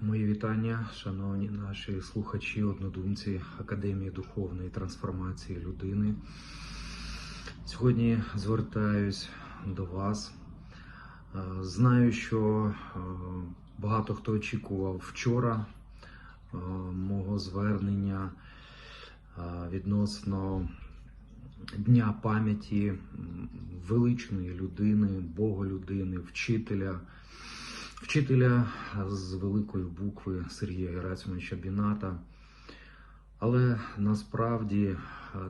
Мої вітання, шановні наші слухачі, однодумці Академії духовної трансформації людини. Сьогодні звертаюсь до вас. Е, Знаю, що е, багато хто очікував вчора е, мого звернення відносно Дня пам'яті величної людини, Боголюдини, вчителя, вчителя з великої букви Сергія Герасимовича Біната. Але насправді е,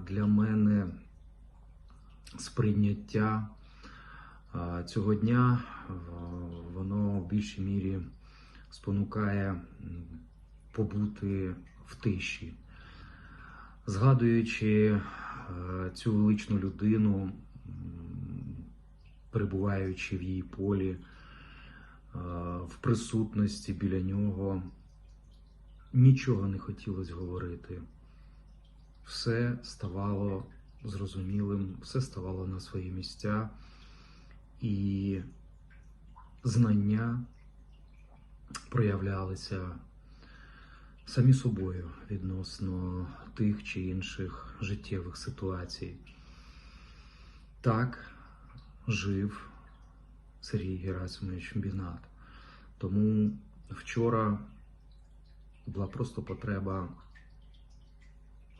для мене сприйняття е, цього дня е, воно в більшій мірі спонукає побути в тиші, згадуючи цю величну людину, перебуваючи в її полі, в присутності біля нього, нічого не хотілося говорити. Все ставало зрозумілим, все ставало на свої місця, і знання проявлялися самі собою відносно тих чи інших життєвих ситуацій. Так жив Сергій Герасимович Бінат. Тому вчора була просто потреба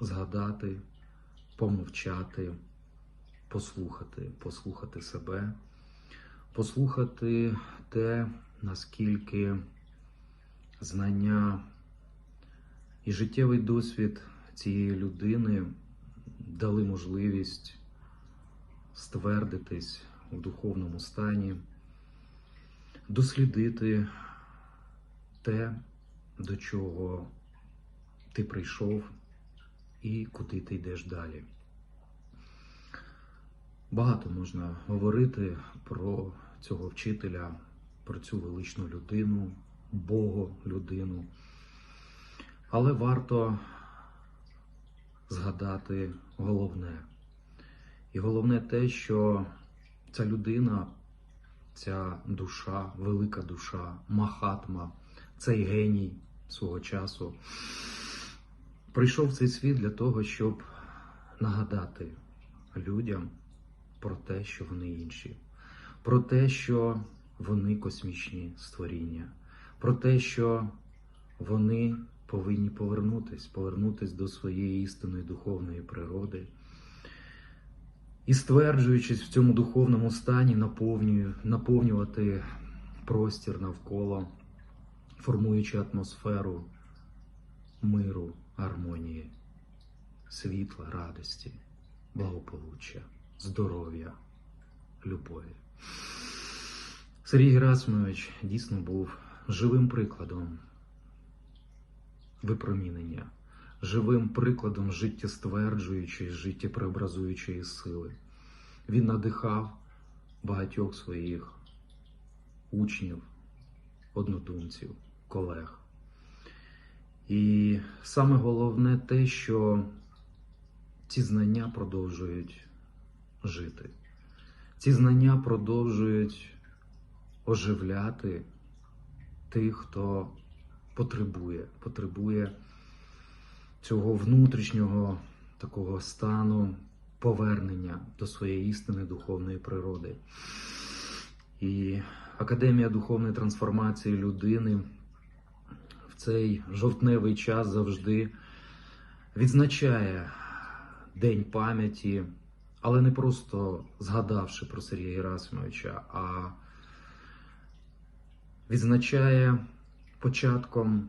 згадати, помовчати, послухати, послухати себе, послухати те, наскільки знання і життєвий досвід цієї людини дали можливість ствердитись у духовному стані, дослідити те, до чого ти прийшов і куди ти йдеш далі. Багато можна говорити про цього вчителя, про цю величну людину, Богу людину. Але варто згадати головне. І головне те, що ця людина, ця душа, велика душа, Махатма, цей геній свого часу, прийшов в цей світ для того, щоб нагадати людям про те, що вони інші, про те, що вони космічні створіння, про те, що вони повинні повернутись, повернутись до своєї істинної духовної природи. І стверджуючись в цьому духовному стані, наповнюю, наповнювати простір навколо, формуючи атмосферу миру, гармонії, світла, радості, благополуччя, здоров'я, любові. Сергій Герасимович дійсно був живим прикладом випромінення, живим прикладом життєстверджуючої, життєпреобразуючої сили. Він надихав багатьох своїх учнів, однодумців, колег. І саме головне те, що ці знання продовжують жити. Ці знання продовжують оживляти тих, хто потребує, потребує цього внутрішнього такого стану повернення до своєї істини духовної природи. І Академія духовної трансформації людини в цей жовтневий час завжди відзначає День пам'яті, але не просто згадавши про Сергія Герасимовича, а відзначає початком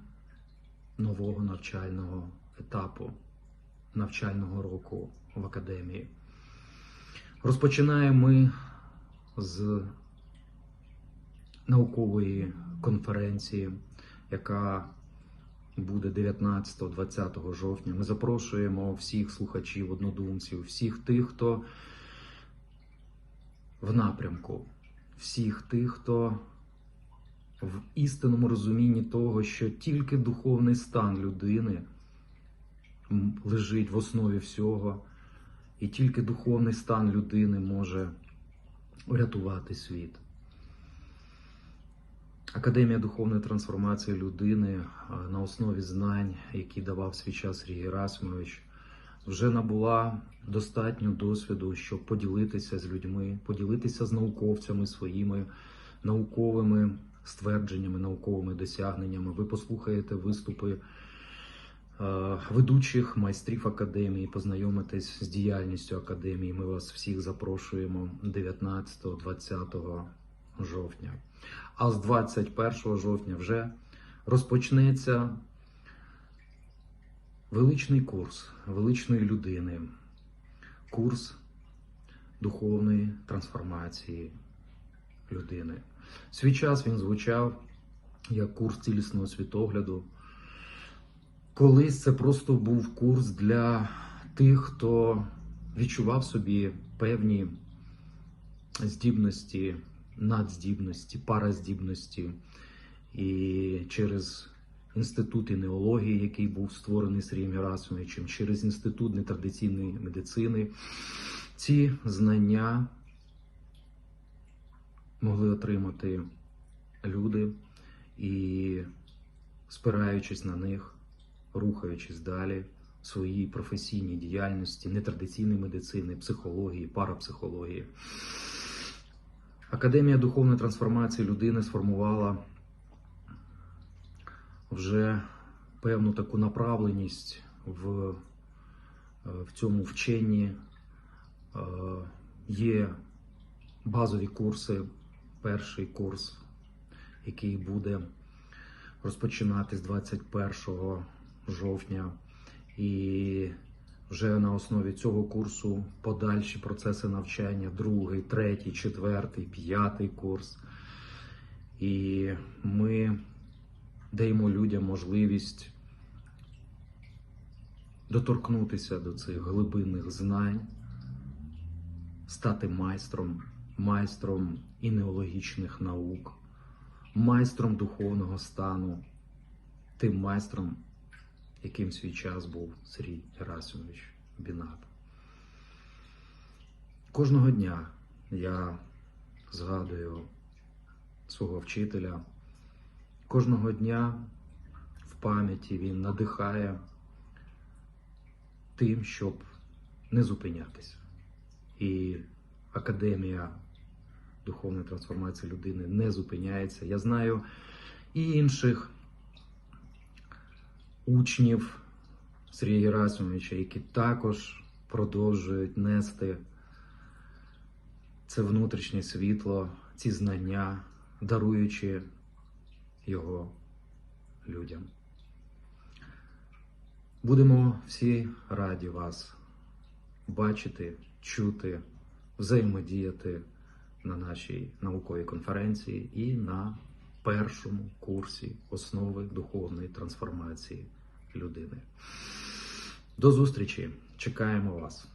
нового навчального етапу, навчального року в академії. Розпочинаємо ми з наукової конференції, яка буде 19-20 жовтня. Ми запрошуємо всіх слухачів, однодумців, всіх тих, хто в напрямку, всіх тих, хто в істинному розумінні того, що тільки духовний стан людини лежить в основі всього, і тільки духовний стан людини може урятувати світ. Академія духовної трансформації людини на основі знань, які давав свій час Сергій Герасимович, вже набула достатньо досвіду, щоб поділитися з людьми, поділитися з науковцями своїми науковими ствердженнями, науковими досягненнями. Ви послухаєте виступи ведучих майстрів академії, познайомитесь з діяльністю академії. Ми вас всіх запрошуємо 19-20 жовтня. А з 21 жовтня вже розпочнеться величний курс величної людини, курс духовної трансформації людини. Свій час він звучав як курс цілісного світогляду. Колись це просто був курс для тих, хто відчував собі певні здібності, надздібності, параздібності. І через інститут інеології, який був створений Сергієм Герасимовичем, через інститут нетрадиційної медицини, ці знання могли отримати люди і, спираючись на них, рухаючись далі в своїй професійній діяльності, нетрадиційної медицини, психології, парапсихології. Академія духовної трансформації людини сформувала вже певну таку направленість в, е, в цьому вченні. Е, Є базові курси. Перший курс, який буде розпочинати з 21 жовтня, і вже на основі цього курсу подальші процеси навчання, другий, третій, четвертий, п'ятий курс. І ми даємо людям можливість доторкнутися до цих глибинних знань, стати майстром, майстром інеологічних наук, майстром духовного стану, тим майстром, яким свій час був Сергій Герасимович Бінат. Кожного дня я згадую свого вчителя. Кожного дня в пам'яті він надихає тим, щоб не зупинятися. І академія духовної трансформації людини не зупиняється. Я знаю і інших учнів Сергія Герасимовича, які також продовжують нести це внутрішнє світло, ці знання, даруючи його людям. Будемо всі раді вас бачити, чути, взаємодіяти на нашій науковій конференції і на першому курсі основи духовної трансформації людини. До зустрічі! Чекаємо вас!